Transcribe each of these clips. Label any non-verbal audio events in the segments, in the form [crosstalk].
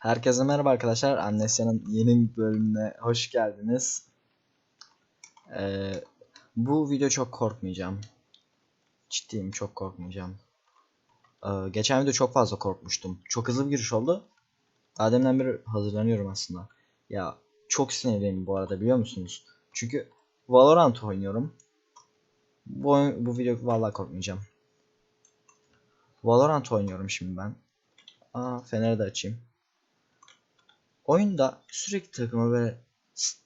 Herkese merhaba arkadaşlar. Amnesya'nın yeni bir bölümüne hoş geldiniz. Bu video çok korkmayacağım. Ciddiyim çok korkmayacağım. Geçen video çok fazla korkmuştum. Çok hızlı bir giriş oldu. Daha deminden beri hazırlanıyorum aslında. Ya çok sinirliyim bu arada biliyor musunuz? Çünkü Valorant oynuyorum. Bu, bu video vallahi korkmayacağım. Valorant oynuyorum şimdi ben. Aa feneri de açayım. Oyunda sürekli takıma böyle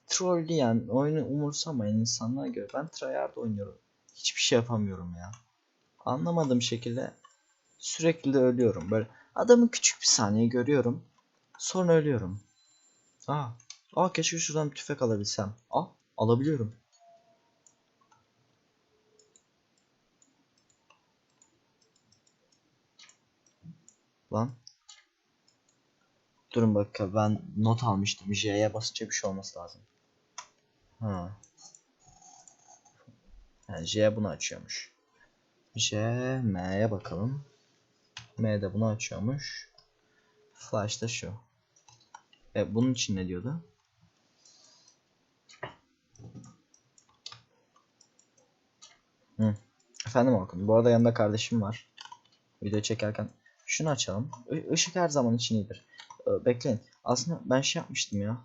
trolleyen, oyunu umursamayan insanlara göre ben tryhard oynuyorum. Hiçbir şey yapamıyorum ya. Anlamadığım şekilde sürekli de ölüyorum. Böyle adamı küçük bir saniye görüyorum. Sonra ölüyorum. Aa, aa keşke şuradan bir tüfek alabilsem. Aa, alabiliyorum. Lan. Durun bakın ben not almıştım. J'ye basınca bir şey olması lazım. Ha. Yani J bunu açıyormuş. J, M'ye bakalım. M de bunu açıyormuş. Flash da şu. E bunun için ne diyordu? Hı. Efendim Orkun. Bu arada yanında kardeşim var. Video çekerken şunu açalım. Işık her zaman için iyidir. Ee, bekleyin. Aslında ben şey yapmıştım ya.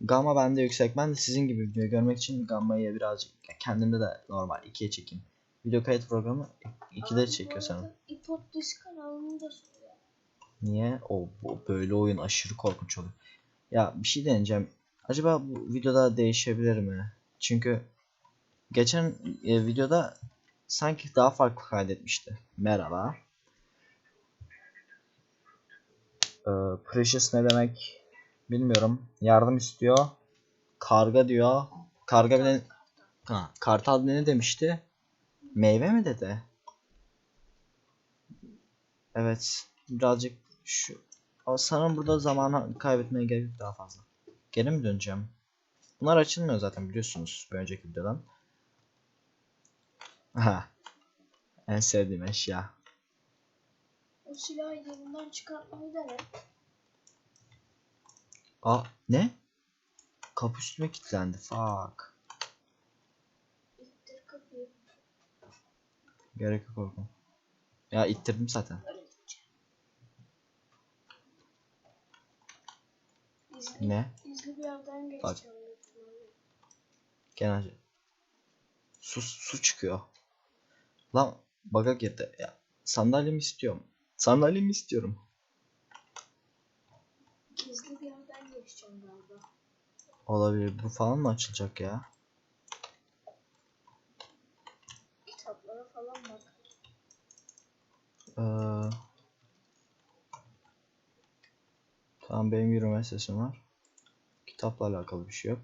Gamma bende yüksek. Ben de sizin gibi video görmek için Gamma'yı birazcık kendimde de normal 2'ye çekeyim. Video kayıt programı 2'de çekiyor sanırım. İpotlis kanalını da söyle. Niye? O bu- böyle oyun aşırı korkunç oluyor. Ya bir şey deneyeceğim. Acaba bu videoda değişebilir mi? Çünkü geçen e, videoda sanki daha farklı kaydetmişti. Merhaba. Ee, precious ne demek bilmiyorum. Yardım istiyor. Karga diyor. Karga bile ha, kartal ne demişti? Meyve mi dedi? Evet. Birazcık şu ama sanırım burada zamanı kaybetmeye gerek yok daha fazla. Geri mi döneceğim? Bunlar açılmıyor zaten biliyorsunuz bir önceki videodan. Aha. En sevdiğim eşya. O silahı yerinden çıkartmayı dene. Aa ne? Kapı üstüme kilitlendi. Fuck. İttir kapıyı. Gerek yok oğlum. Ya ittirdim zaten. İzli, Ne? İzli bir yerden geçeceğim. büyük ihtimalle. Gene su su çıkıyor. Lan baga girdi. Ya sandalyemi istiyorum. Sandalyemi istiyorum. Gizli bir yerden geçeceğim galiba. Olabilir. Bu falan mı açılacak ya? Kitaplara falan bak. Ee, tamam benim yürüme sesim var. Kitapla alakalı bir şey yok.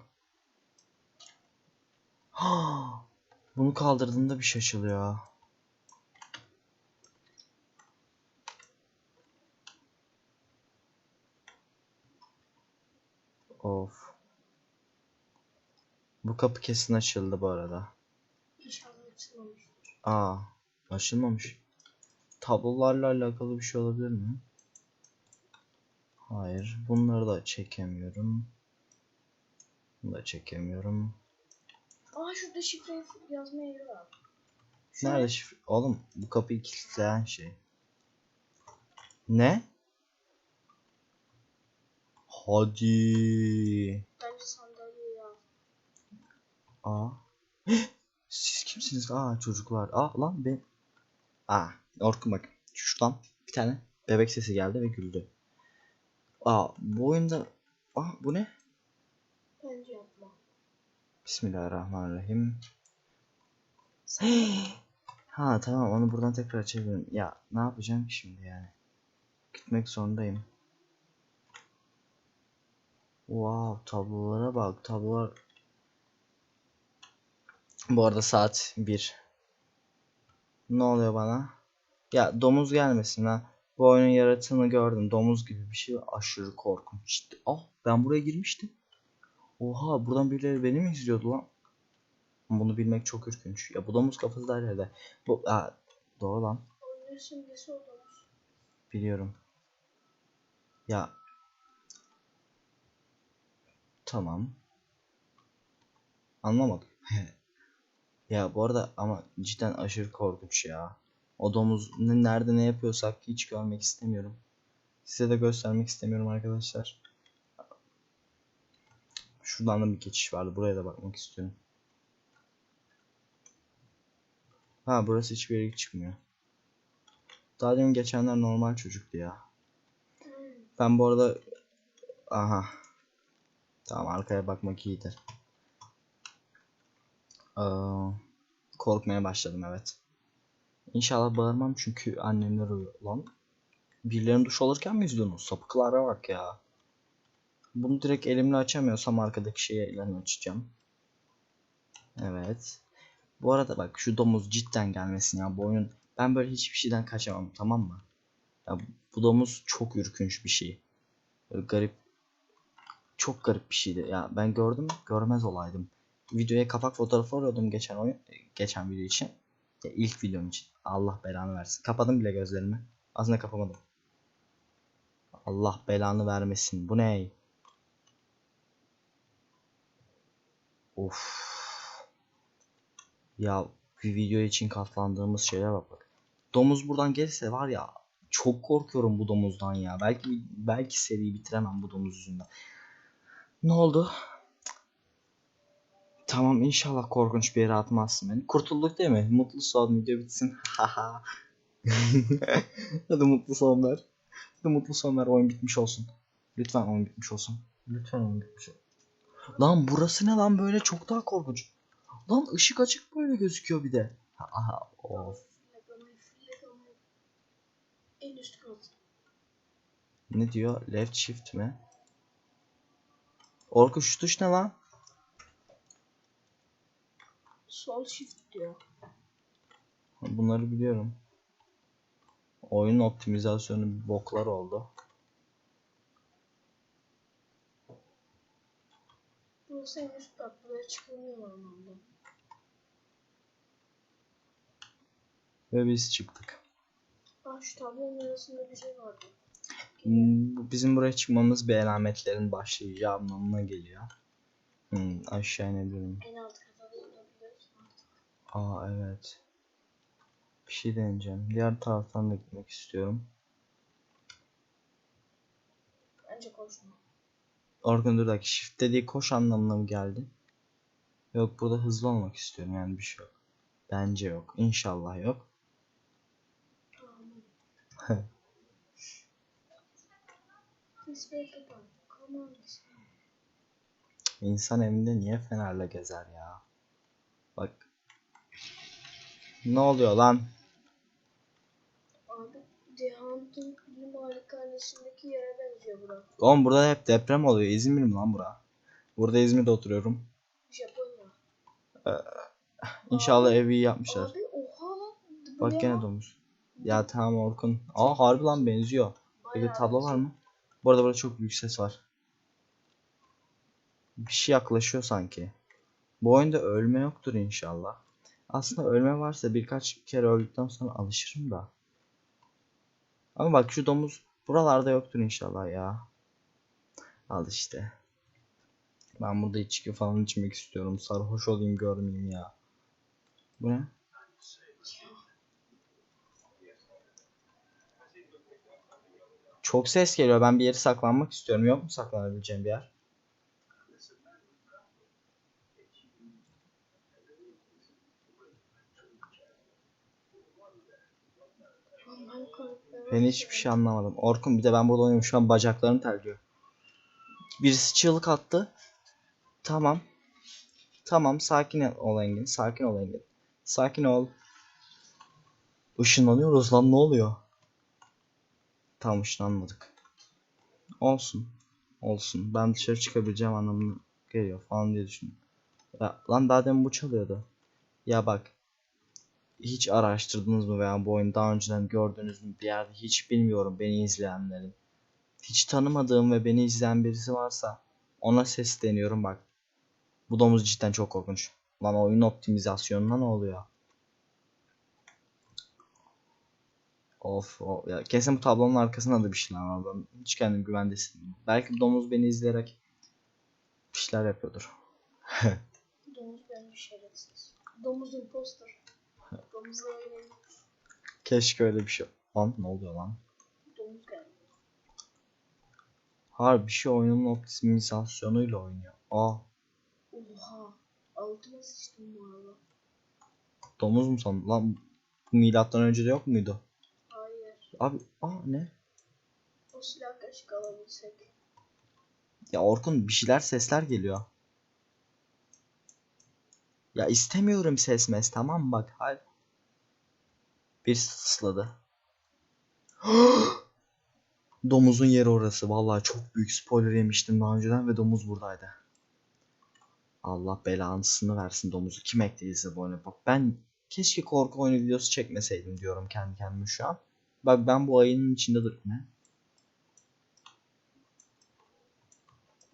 [gasps] Bunu kaldırdığında bir şey açılıyor. Of. Bu kapı kesin açıldı bu arada. İnşallah açılmamıştır. Aa, açılmamış. Tablolarla alakalı bir şey olabilir mi? Hayır. Bunları da çekemiyorum. Bunu da çekemiyorum. Aa şurada şifre yazma yeri var. Nerede şifre? Oğlum bu kapıyı kilitleyen şey. Ne? Hadi. Bence sandalyeyi al. Aa. [gasps] Siz kimsiniz? Aa çocuklar. Aa lan ben. Aa Orkun bak. Şuradan bir tane bebek sesi geldi ve güldü. Aa bu oyunda. Aa bu ne? Bence yapma. Bismillahirrahmanirrahim. [gasps] ha tamam onu buradan tekrar açabilirim. Ya ne yapacağım şimdi yani? Gitmek zorundayım. Wow tablolara bak tablolar. Bu arada saat 1. Ne oluyor bana? Ya domuz gelmesin ha. Bu oyunun yaratığını gördüm. Domuz gibi bir şey. Aşırı korkunç. Ah ben buraya girmiştim. Oha buradan birileri beni mi izliyordu lan? Bunu bilmek çok ürkünç. Ya bu domuz kafası da her yerde. Bu aa, doğru lan. Biliyorum. Ya. Tamam. Anlamadım. [laughs] ya bu arada ama cidden aşırı korkunç ya. O domuz ne, nerede ne yapıyorsak hiç görmek istemiyorum. Size de göstermek istemiyorum arkadaşlar. Şuradan da bir geçiş vardı. Buraya da bakmak istiyorum. Ha burası hiçbir yere çıkmıyor. Daha demin geçenler normal çocuktu ya. Ben bu arada aha tamam arkaya bakmak iyidir. Aa, korkmaya başladım evet. İnşallah bağırmam çünkü annemler uyuyor. Lan birilerinin duş alırken mi izliyorsunuz? Sapıklara bak ya. Bunu direkt elimle açamıyorsam arkadaki şeyle açacağım. Evet. Bu arada bak şu domuz cidden gelmesin ya bu oyun. Ben böyle hiçbir şeyden kaçamam tamam mı? Ya bu domuz çok ürkünç bir şey. Böyle garip çok garip bir şeydi. Ya ben gördüm görmez olaydım. Videoya kapak fotoğrafı arıyordum geçen oyun geçen video için. Ya ilk videom için. Allah belanı versin. Kapadım bile gözlerimi. Aslında kapamadım. Allah belanı vermesin. Bu ne? Of. Ya bir video için katlandığımız şeyler bak bak. Domuz buradan gelirse var ya çok korkuyorum bu domuzdan ya. Belki belki seriyi bitiremem bu domuz yüzünden. Ne oldu? Tamam inşallah korkunç bir yere atmazsın beni. Kurtulduk değil mi? Mutlu son video bitsin. Haha. [laughs] Hadi mutlu son ver. Hadi mutlu son ver oyun bitmiş olsun. Lütfen oyun bitmiş olsun. Lütfen oyun bitmiş olsun. Lan burası ne lan böyle çok daha korkunç. Lan ışık açık böyle gözüküyor bir de. Aha of. Ne diyor? Left shift mi? Orku şu tuş ne lan? Sol shift diyor. Bunları biliyorum. Oyun optimizasyonu boklar oldu. Burası en üst kat. Buraya çıkılmıyor normalde. Ve biz çıktık. Ah şu tablonun arasında bir şey vardı. Hmm, Bizim buraya çıkmamız bir alametlerin başlayacağı anlamına geliyor. Hmm, aşağı inebilirim. En alt kata da inebiliriz artık. Aa evet. Bir şey deneyeceğim. Diğer taraftan da gitmek istiyorum. Bence koşma. Orkun dur dakika. Shift dediği koş anlamına mı geldi? Yok burada hızlı olmak istiyorum yani bir şey yok. Bence yok. İnşallah yok. [laughs] Tamam. This way kapan. Come on. this way. İnsan evinde niye fenerle gezer ya? Bak. Ne oluyor lan? Abi Dehan'ın bilim malikanesindeki yere benziyor bura. Oğlum burada hep deprem oluyor. İzmir mi lan bura? Burada İzmir'de oturuyorum. Japonya. İnşallah Abi- evi iyi yapmışlar. Abi oha lan. Bak ne gene domuz. Ya tamam Orkun. Aa harbi lan benziyor. Peki tablo var mı? Bu arada burada çok büyük ses var. Bir şey yaklaşıyor sanki. Bu oyunda ölme yoktur inşallah. Aslında ölme varsa birkaç kere öldükten sonra alışırım da. Ama bak şu domuz buralarda yoktur inşallah ya. Al işte. Ben burada içki falan içmek istiyorum. Sarhoş olayım görmeyeyim ya. Bu ne? Çok ses geliyor. Ben bir yere saklanmak istiyorum. Yok mu saklanabileceğim bir yer? Ben hiçbir şey anlamadım. Orkun bir de ben burada oynuyorum. Şu an bacaklarım terliyor. Birisi çığlık attı. Tamam. Tamam sakin ol Engin. Sakin ol Engin. Sakin ol. Işınlanıyoruz lan ne oluyor? Tamam ışınlanmadık. Olsun. Olsun. Ben dışarı çıkabileceğim anlamına geliyor falan diye düşündüm. Ya, lan daha demin bu çalıyordu. Ya bak. Hiç araştırdınız mı veya bu oyunu daha önceden gördünüz mü bir yerde hiç bilmiyorum beni izleyenlerin. Hiç tanımadığım ve beni izleyen birisi varsa ona sesleniyorum bak. Bu domuz cidden çok korkunç. Lan oyun optimizasyonuna ne oluyor? Of of. Ya kesin bu tablonun arkasında da bir şeyler var. Ben hiç kendim güvende hissetmiyorum. Belki domuz beni izleyerek bir şeyler yapıyordur. [laughs] Domuz bence şerefsiz. Domuz imposter. Domuzla oynayın. Keşke öyle bir şey. Lan ne oluyor lan? Domuz geldi. Harbi bir şey oyunun optimizasyonuyla oynuyor. Aa Oha. Altıma sıçtım bu arada. domuz mu sandın? Lan bu milattan önce de yok muydu? Abi aa ne? O silah kaşık alabilsek. Ya Orkun bir şeyler sesler geliyor. Ya istemiyorum ses mes tamam mı? bak. Hayır. Bir sısladı. [gasps] Domuzun yeri orası. Vallahi çok büyük spoiler yemiştim daha önceden ve domuz buradaydı. Allah belasını versin domuzu. Kim eklediyse bu oyunu. Bak ben keşke korku oyunu videosu çekmeseydim diyorum kendi kendime şu an. Bak ben bu ayının içinde dur. Ne?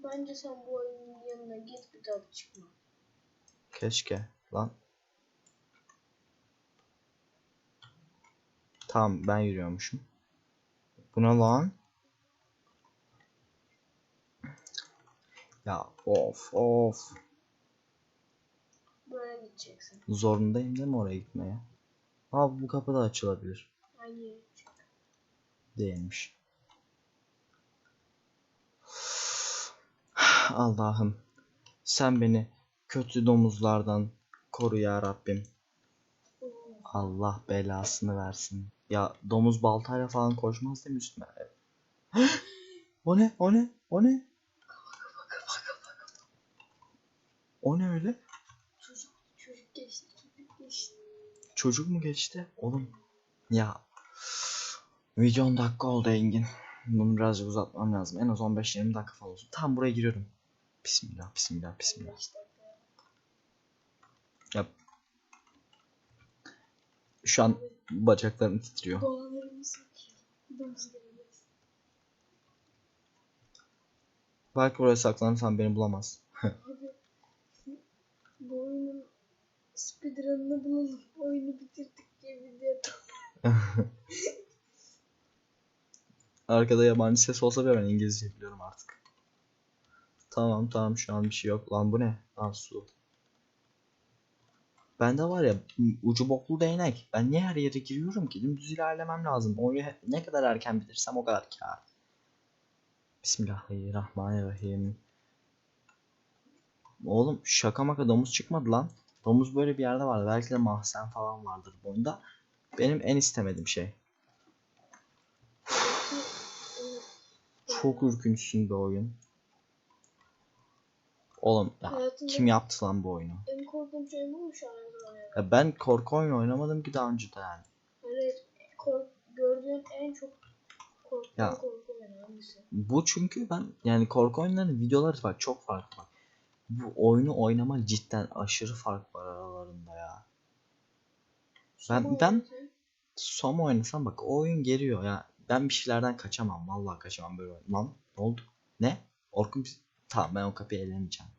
Bence sen bu oyunun yanına git bir daha çıkma. Keşke lan. Tamam ben yürüyormuşum. Buna lan. Ya of of. Böyle gideceksin. Zorundayım değil mi oraya gitmeye? Abi bu kapı da açılabilir. Hayır. Değilmiş. Allah'ım sen beni kötü domuzlardan koru ya Rabbim. Allah belasını versin. Ya domuz baltayla falan koşmaz değil mi üstüme? [gasps] o ne? O ne? O ne? O ne öyle? Çocuk, çocuk geçti. Çocuk geçti. Çocuk mu geçti? Oğlum. Ya. Video 10 dakika oldu Engin. Bunu birazcık uzatmam lazım. En az 15-20 dakika falan olsun. Tam buraya giriyorum. Bismillah, bismillah, bismillah. Beş dakika. Ya. Şu an bacaklarım titriyor. Belki buraya saklanırsam beni bulamaz. Abi. Bu oyunun speedrun'ını bulalım. Oyunu bitirdik diye video. [laughs] Arkada yabancı ses olsa bile ben İngilizce biliyorum artık. Tamam tamam şu an bir şey yok. Lan bu ne? Lan su. Bende var ya ucu boklu değnek. Ben niye her yere giriyorum ki? Dümdüz ilerlemem lazım. He- ne kadar erken bilirsem o kadar kâr. Bismillahirrahmanirrahim. Oğlum şaka maka domuz çıkmadı lan. Domuz böyle bir yerde vardı. Belki de mahzen falan vardır bu oyunda. Benim en istemediğim şey. Çok ürkünçsün bir oyun. Oğlum ya, Hayatımda kim yaptı lan bu oyunu? en korktuğum şey bu mu şu an ya? Ben korku oyunu oynamadım ki daha önce de yani. Evet. Kork, gördüğün en çok korktuğun Ya. korku oyunu hangisi? Bu çünkü ben yani korku oyunlarının videoları bak çok farklı bak. Bu oyunu oynama cidden aşırı fark var aralarında ya. Ben ben. Som oynasam bak o oyun geliyor ya. Ben bir şeylerden kaçamam. Vallahi kaçamam böyle. Lan ne oldu? Ne? Orkun biz... Tamam ben o kapıyı elemeyeceğim.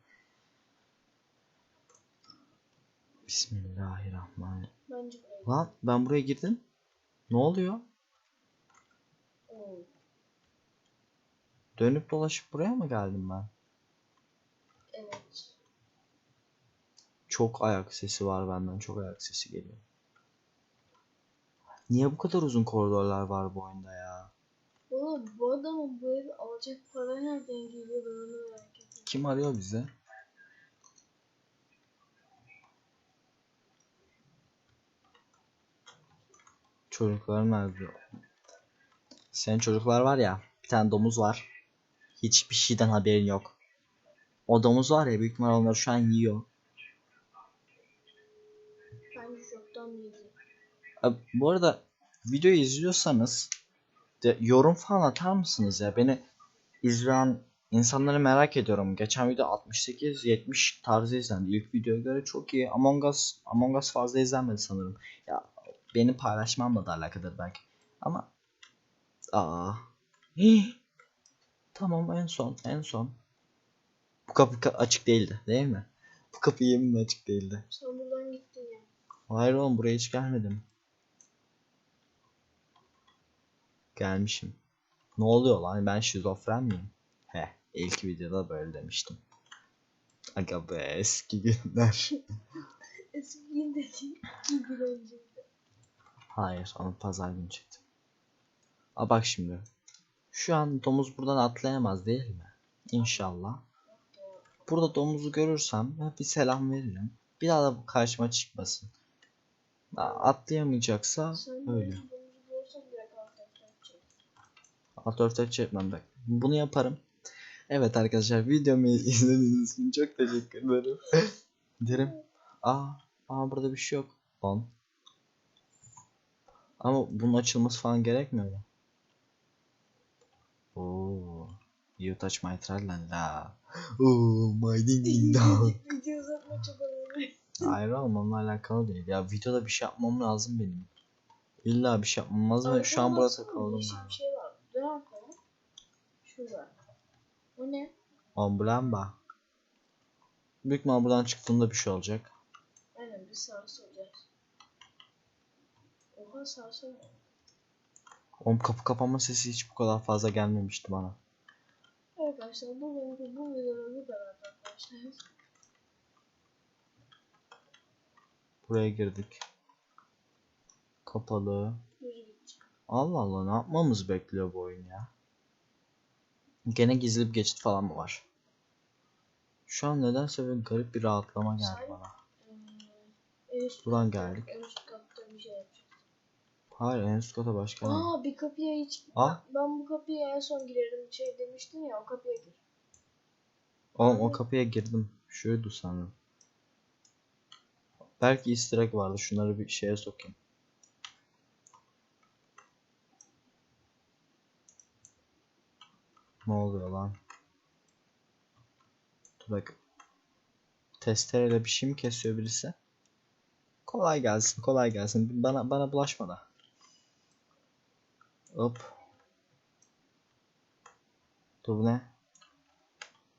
Bismillahirrahmanirrahim. Bence böyle. Lan ben buraya girdim. Ne oluyor? Oo. Dönüp dolaşıp buraya mı geldim ben? Evet. Çok ayak sesi var benden. Çok ayak sesi geliyor. Niye bu kadar uzun koridorlar var bu oyunda ya? Oğlum bu adamın bu evi alacak para nereden geliyor ben onu merak ediyorum. Kim arıyor bize? Çocuklar nerede? Senin çocuklar var ya, bir tane domuz var. Hiçbir şeyden haberin yok. O domuz var ya, büyük ihtimal onları şu an yiyor. Bence çoktan yedi. Abi, bu arada videoyu izliyorsanız de, yorum falan atar mısınız ya? Beni izleyen insanları merak ediyorum. Geçen video 68-70 tarzı izlendi. İlk videoya göre çok iyi. Among Us, Among Us fazla izlenmedi sanırım. Ya benim paylaşmamla da alakadır belki. Ama aa. Hii. Tamam en son en son. Bu kapı ka- açık değildi değil mi? Bu kapı yeminle açık değildi. Sen buradan gittin ya. Hayır oğlum buraya hiç gelmedim. Gelmişim. Ne oluyor lan ben şizofren miyim? He ilk videoda böyle demiştim. Aga be eski günler. [laughs] Eski gün dediğim iki gün önce. Hayır onu pazar günü çektim. Aa bak şimdi. Şu an domuz buradan atlayamaz değil mi? İnşallah. Burada domuzu görürsem bir selam veririm. Bir daha da karşıma çıkmasın. Atlayamayacaksa öyle. de domuzu görsen direkt alttan çek. Alt örtek çekmem bak. Bunu yaparım. Evet arkadaşlar videomu [laughs] izlediğiniz için çok teşekkür ederim. [laughs] Derim. Aa, aa burada bir şey yok. Lan. Ama bunun açılması falan gerekmiyor mu? Oo. You touch my tralala. Oh my ding ding dong. [laughs] Video uzatma çabaları. Hayır oğlum onunla alakalı değil. Ya videoda bir şey yapmam lazım benim. İlla bir şey yapmam lazım şu an takıldım. Yeşil bir şey var. Dön arkaya. Şurada. O ne? Ambulamba. Büyük ihtimal buradan çıktığında bir şey olacak. Aynen bir sağa solacağız. Oha sağa sol. Oğlum kapı kapanma sesi hiç bu kadar fazla gelmemişti bana. Arkadaşlar bu bölümde bu videoda bu kadar arkadaşlar. Buraya girdik. Kapalı. Allah Allah ne yapmamız bekliyor bu oyun ya? Gene gizli bir geçit falan mı var? Şu an nedense böyle garip bir rahatlama geldi Sen- bana. Üst Buradan geldik. En üst katta bir şey yapacağız. Hayır en üst kata başka ne? Aa bir kapıya hiç... Aa. Ben bu kapıya en son girerim şey demiştin ya o kapıya gir. Oğlum o kapıya girdim. Şuydu sanırım. Belki egg vardı. Şunları bir şeye sokayım. Ne oluyor lan? Dur bak. Testereyle bir şey mi kesiyor birisi? Kolay gelsin, kolay gelsin. Bana bana bulaşma da. Hop. Dur bu ne?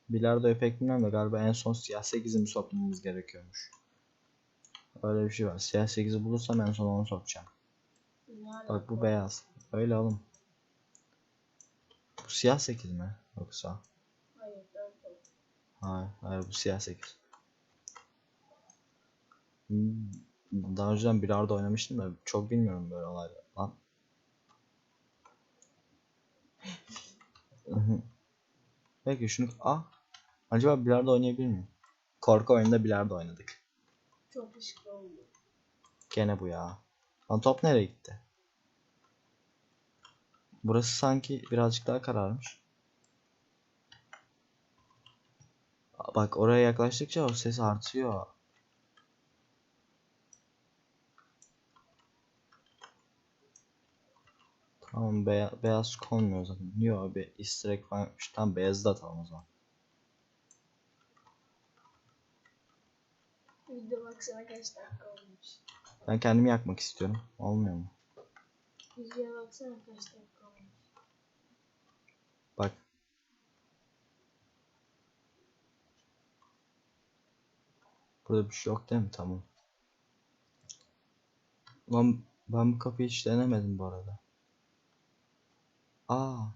Bilardo pek bilmem de galiba en son siyah 8'i mi sokmamız gerekiyormuş. Öyle bir şey var. Siyah 8'i bulursam en son onu sokacağım. Bak bu beyaz. Öyle oğlum. Bu siyah 8 mi? Yoksa? Hayır ben de. Hayır, hayır bu siyah 8. Hmm, Daha önceden bilardo oynamıştım da çok bilmiyorum böyle olayları. Lan. [laughs] Peki şunu... Ah! Acaba bilardo oynayabilir miyim? Korku oyununda bilardo oynadık. Çok ışıklı oldu. Gene bu ya. Lan top nereye gitti? Burası sanki birazcık daha kararmış. Bak oraya yaklaştıkça o ses artıyor. Tamam beya beyaz konmuyor zaten. Yok bir easter egg falan yapmış. Tamam beyazı da atalım o zaman. Video baksana kaç dakika olmuş. Ben kendimi yakmak istiyorum. Olmuyor mu? Videoya baksana kaç dakika. Bak. Burada bir şey yok değil mi? Tamam. Lan ben bu kapıyı hiç denemedim bu arada. Aa,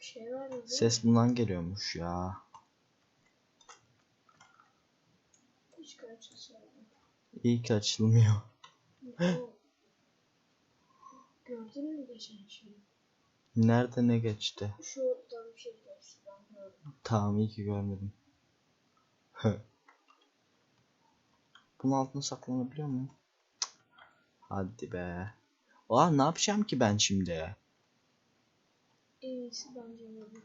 Bir şey var mı? ses bundan geliyormuş ya. Hiç. İyi ki açılmıyor. [laughs] Gördün mü geçen şeyi? Nerede ne geçti? Şuradan bir şey geçti ben gördüm. Tamam iyi ki görmedim. Bunun altına saklanabiliyor muyum? Hadi be. Aa ne yapacağım ki ben şimdi? En iyisi bence bu.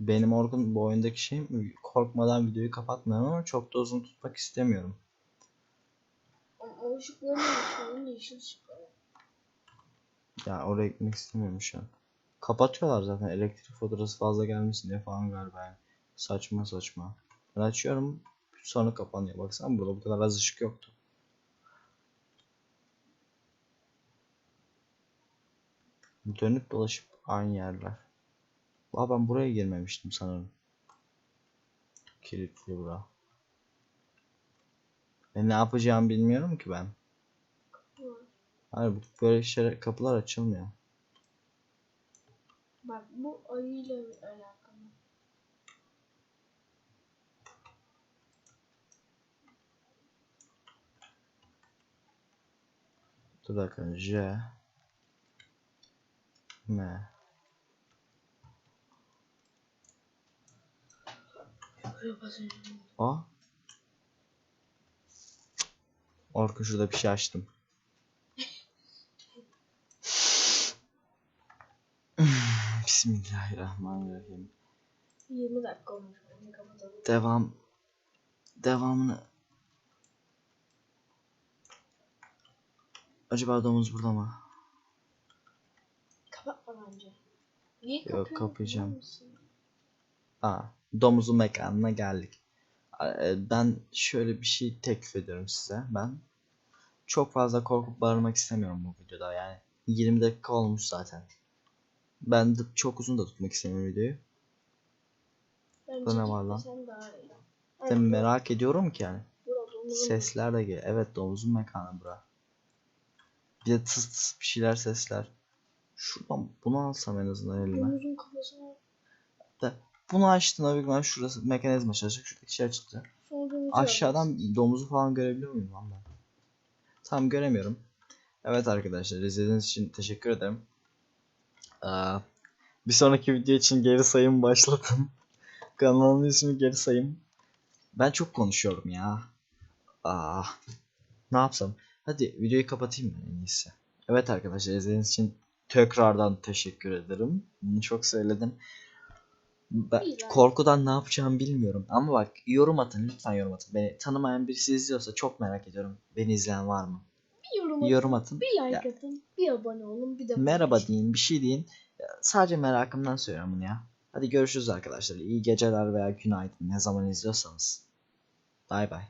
Benim Orkun bu oyundaki şey mi? Korkmadan videoyu kapatmıyorum ama çok da uzun tutmak istemiyorum. O, o ışıkları ne ışıkları? Yeşil ışıkları. Ya oraya gitmek istemiyorum şu an. Kapatıyorlar zaten elektrik faturası fazla gelmesin diye falan galiba yani. Saçma saçma. Ben açıyorum sonra kapanıyor. Baksana burada bu kadar az ışık yoktu. Dönüp dolaşıp aynı yerler. Aa ben buraya girmemiştim sanırım. Kilitli bura. Ben ne yapacağımı bilmiyorum ki ben. Hayır bu böyle şey, kapılar açılmıyor. Bak bu ayıyla alakalı. Dur dakika. J M Buraya basınca. O Orkun şurada bir şey açtım. [sighs] Bismillahirrahmanirrahim. 20 dakika olmuş. Devam devamını Acaba domuz burada mı? Kapatma bence. Niye Yok, kapayacağım. Aa, domuzun mekanına geldik. Ee, Ben şöyle bir şey teklif ediyorum size. Ben çok fazla korkup bağırmak istemiyorum bu videoda. Yani 20 dakika olmuş zaten. Ben de çok uzun da tutmak istemiyorum videoyu. Ne var lan? Hadi, merak ediyorum ki yani. Sesler de geliyor. Evet domuzun mekanı bura. Bir de tıs tıs bir şeyler sesler. Şuradan bunu alsam en azından elime. Domuzun kafasına De, bunu açtığında büyük ihtimalle şurası mekanizma çalışacak. Şuradaki şey domuzu Aşağıdan domuzu falan görebiliyor muyum lan ben? Tam göremiyorum. Evet arkadaşlar izlediğiniz için teşekkür ederim. Aa, bir sonraki video için geri sayım başladım. [laughs] Kanalımın ismi geri sayım. Ben çok konuşuyorum ya. Aa, ne yapsam? Hadi videoyu kapatayım ben en iyisi. Evet arkadaşlar izlediğiniz için tekrardan teşekkür ederim. Bunu çok söyledim. Ben korkudan ne yapacağımı bilmiyorum. Ama bak yorum atın lütfen yorum atın. Beni tanımayan birisi izliyorsa çok merak ediyorum. Beni izleyen var mı? Bir yorum atın. Yorum atın. Bir like atın. Bir abone olun. Bir de Merhaba deyin, bir şey deyin. Ya, Sadece merakımdan söylüyorum bunu ya. Hadi görüşürüz arkadaşlar. İyi geceler veya günaydın ne zaman izliyorsanız. Bay bay.